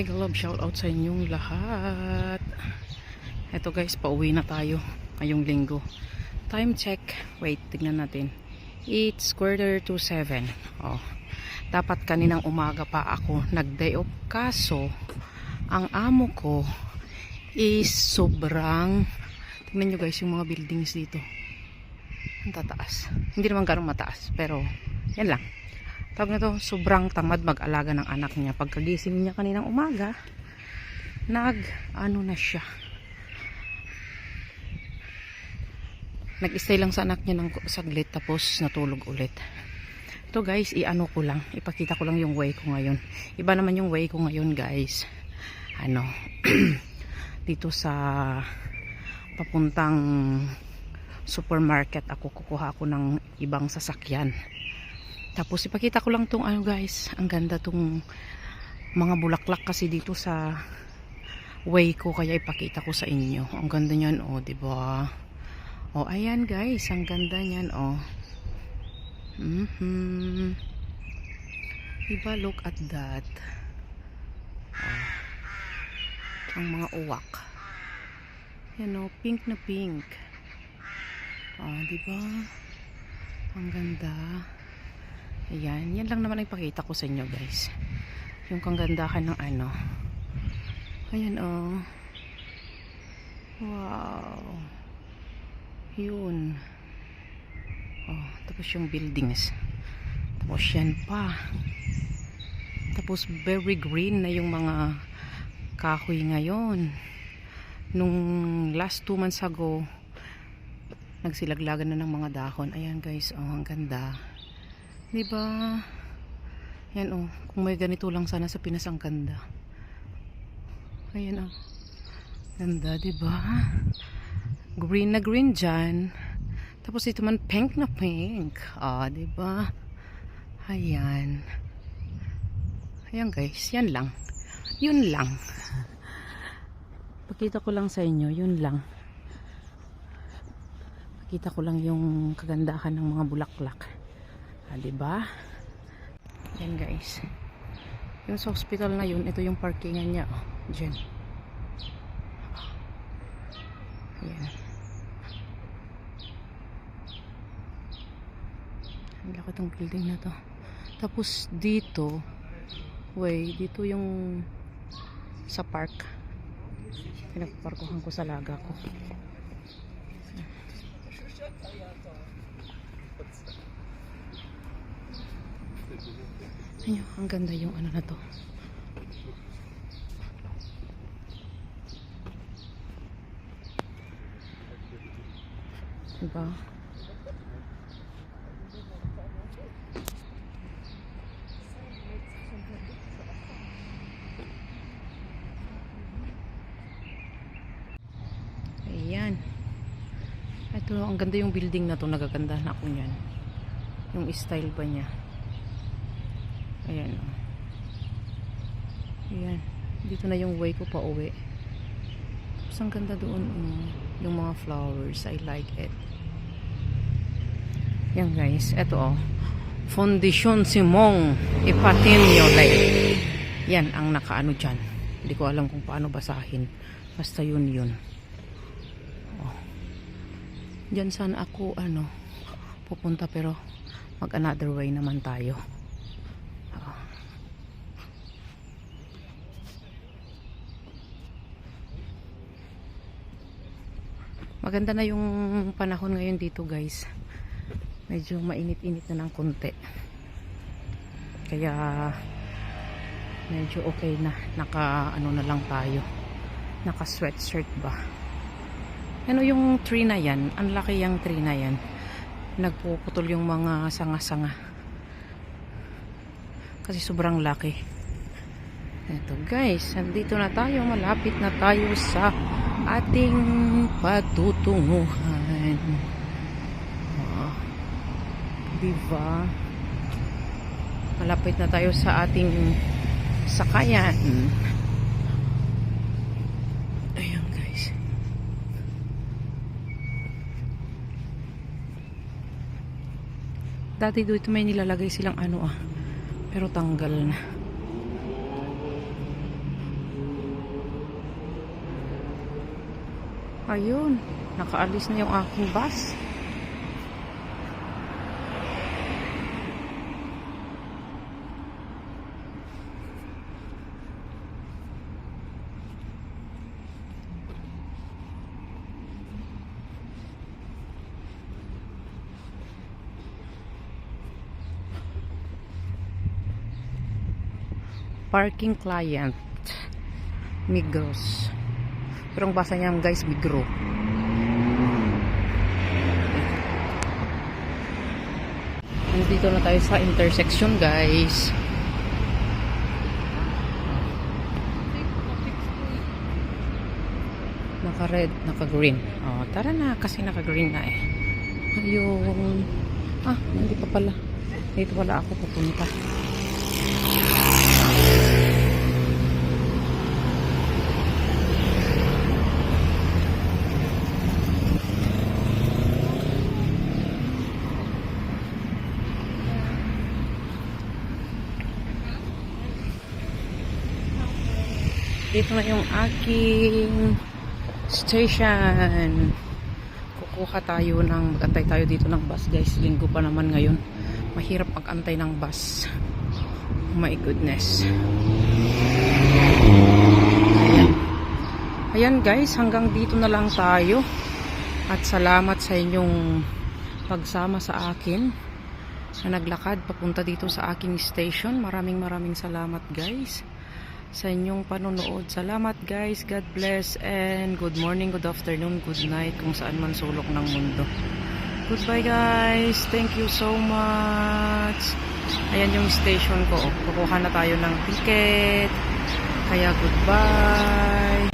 Mega love shoutout sa inyong lahat. Eto guys, pauwi na tayo ngayong linggo. Time check. Wait, tignan natin. It's quarter to seven. Oh. Dapat kaninang umaga pa ako nag-day off. Kaso, ang amo ko is sobrang tignan nyo guys yung mga buildings dito. Ang tataas. Hindi naman ganun mataas. Pero, yan lang. Tawag na to, sobrang tamad mag-alaga ng anak niya. Pagkagising niya kaninang umaga, nag, ano na siya. Nag-stay lang sa anak niya ng saglit tapos natulog ulit. Ito guys, i-ano ko lang. Ipakita ko lang yung way ko ngayon. Iba naman yung way ko ngayon guys. Ano, dito sa papuntang supermarket ako kukuha ako ng ibang sasakyan. Tapos ipakita ko lang tong ano guys, ang ganda tong mga bulaklak kasi dito sa way ko kaya ipakita ko sa inyo. Ang ganda niyan oh, 'di ba? Oh, ayan guys, ang ganda niyan oh. Mhm. Diba, look at that. Oh. Ang mga uwak. Yan oh, pink na pink. Oh, diba? Ang ganda. Ayan, yan lang naman ang ipakita ko sa inyo guys. Yung kanggandahan ng ano. Ayan oh. Wow. Yun. Oh, tapos yung buildings. Tapos yan pa. Tapos very green na yung mga kahoy ngayon. Nung last two months ago, nagsilaglagan na ng mga dahon. Ayan guys, oh, ang ganda. 'Di ba? Yan oh, kung may ganito lang sana sa Pinas ang ganda. Ayan oh. Ganda, 'di ba? Green na green diyan. Tapos ito man pink na pink. Ah, 'di ba? Ayan. Ayan guys, yan lang. Yun lang. Pakita ko lang sa inyo, yun lang. Pakita ko lang yung kagandahan ng mga bulaklak. Ah, 'di ba? Yan guys. Yung sa hospital na yun, ito yung parkingan niya. Oh, Diyan. Ayan. Ang laki tong building na to. Tapos dito, way, dito yung sa park. Pinagparkuhan ko sa laga ko. Ayun, ang ganda yung ano na to. Diba? Ayan. Ito, ang ganda yung building na to. Nagaganda na ako niyan. Yung style ba niya. Ayan. oh. Ayan. Dito na yung way ko pa uwi. Tapos ang ganda doon. oh. yung mga flowers. I like it. Yan guys. Ito oh. Fondation Simong Ipatinio Lake. Yan ang nakaano dyan. Hindi ko alam kung paano basahin. Basta yun yun. Oh. Diyan sana ako ano pupunta pero mag another way naman tayo. Maganda na yung panahon ngayon dito guys. Medyo mainit-init na ng konti. Kaya medyo okay na. Naka ano na lang tayo. Naka sweatshirt ba. Ano yung tree na yan? Ang laki yung tree na yan. Nagpuputol yung mga sanga-sanga. Kasi sobrang laki. Ito guys, nandito na tayo. Malapit na tayo sa ating patutunguhan. Ah, diba? Malapit na tayo sa ating sakayan. Ayan guys. Dati dito may nilalagay silang ano ah. Pero tanggal na. Ayun, nakaalis na yung aking bus. Parking client. Migros. Pero ang basa niya guys, Migro. Nandito na tayo sa intersection guys. Naka-red, naka-green. Oh, tara na kasi naka-green na eh. Ayun. Ah, hindi pa pala. Dito pala ako pupunta. Dito na yung aking station. Kukuha tayo ng, magantay tayo dito ng bus guys. Linggo pa naman ngayon. Mahirap pag-antay ng bus. Oh my goodness. Ayan. Ayan guys, hanggang dito na lang tayo. At salamat sa inyong pagsama sa akin na naglakad papunta dito sa aking station. Maraming maraming salamat guys sa inyong panonood. Salamat guys. God bless and good morning, good afternoon, good night kung saan man sulok ng mundo. Goodbye guys. Thank you so much. Ayan yung station ko. Kukuha na tayo ng ticket. Kaya goodbye.